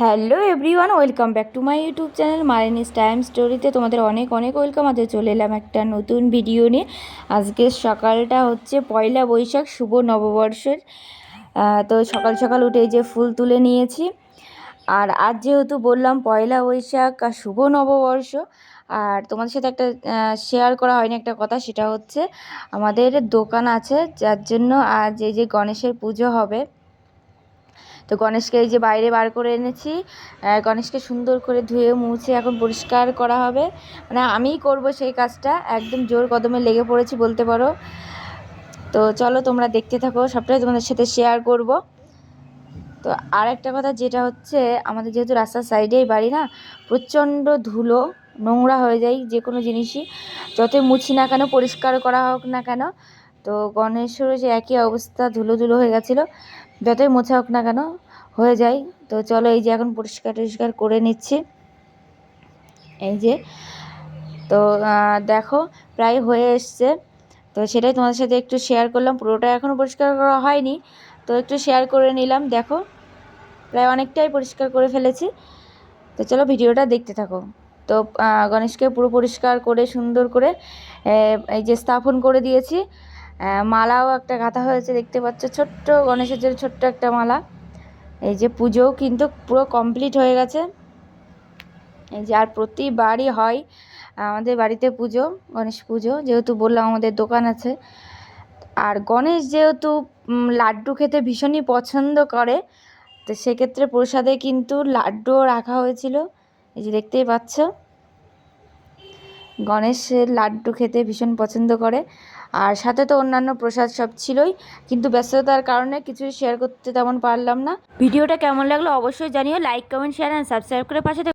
Hello everyone, welcome back to my YouTube channel মারিনিস time স্টোরিতে। তোমাদের অনেক অনেক ওয়েলকাম। আজকে চলে এলাম একটা নতুন ভিডিও নিয়ে। আজকে সকালটা হচ্ছে পয়লা বৈশাখ, শুভ নববর্ষের। তো সকাল সকাল উঠে যে ফুল তুলে নিয়েছি। আর আজ যেহেতু বললাম পয়লা বৈশাখ আর শুভ নববর্ষ, আর তোমাদের সাথে একটা শেয়ার করা হয়নি একটা কথা, সেটা হচ্ছে আমাদের দোকান আছে, যার জন্য আজ এই যে গণেশের পুজো হবে। তো গণেশকে এই যে বাইরে বার করে এনেছি গণেশকে সুন্দর করে ধুয়ে মুছে এখন পরিষ্কার করা হবে। মানে আমিই করব সেই কাজটা, একদম জোর কদমে লেগে পড়েছি বলতে পারো। তো চলো তোমরা দেখতে থাকো, সবটাই তোমাদের সাথে শেয়ার করব। তো আর একটা কথা যেটা হচ্ছে, আমাদের যেহেতু রাস্তার সাইডেই বাড়ি না, প্রচণ্ড ধুলো, নোংরা হয়ে যায় যে কোনো জিনিসই। যতই মুছি না কেন, পরিষ্কার করা হোক না কেন তো গণেশেরও যে একই অবস্থা, ধুলো ধুলো হয়ে গেছিল। যতই মোছা হোক না কেন, হয়ে যায়। তো চলো এই যে এখন পরিষ্কার টরিষ্কার করে নিচ্ছি। এই যে, তো দেখো, প্রায় হয়ে এসছে। তো সেটাই তোমাদের সাথে একটু শেয়ার করলাম। পুরোটা এখনও পরিষ্কার করা হয়নি। তো একটু শেয়ার করে নিলাম, দেখো। প্রায় অনেকটাই পরিষ্কার করে ফেলেছি। তো চলো ভিডিওটা দেখতে থাকো। তো গণেশকে পুরো পরিষ্কার করে, সুন্দর করে এই যে স্থাপন করে দিয়েছি। মালাও একটা গাঁথা হয়েছে, দেখতে পাচ্ছ? ছোট্ট গণেশের জন্য ছোট্ট একটা মালা। এই যে পুজোও কিন্তু পুরো কমপ্লিট হয়ে গেছে। এই যে আর প্রতিবারই হয় আমাদের বাড়িতে পুজো, গণেশ পুজো, যেহেতু বললাম আমাদের দোকান আছে। আর গণেশ যেহেতু লাড্ডু খেতে ভীষণই পছন্দ করে, তো সেক্ষেত্রে প্রসাদে কিন্তু লাড্ডুও রাখা হয়েছিল। এই যে দেখতেই পাচ্ছ। গণেশের লাড্ডু খেতে ভীষণ পছন্দ করে আর সাথে তো অন্যান্য প্রসাদ সব ছিলই, কিন্তু ব্যস্ততার কারণে কিছুই শেয়ার করতে তেমন পারলাম না ভিডিওটা কেমন লাগল অবশ্যই জানিও like comment share and subscribe করে পাশে।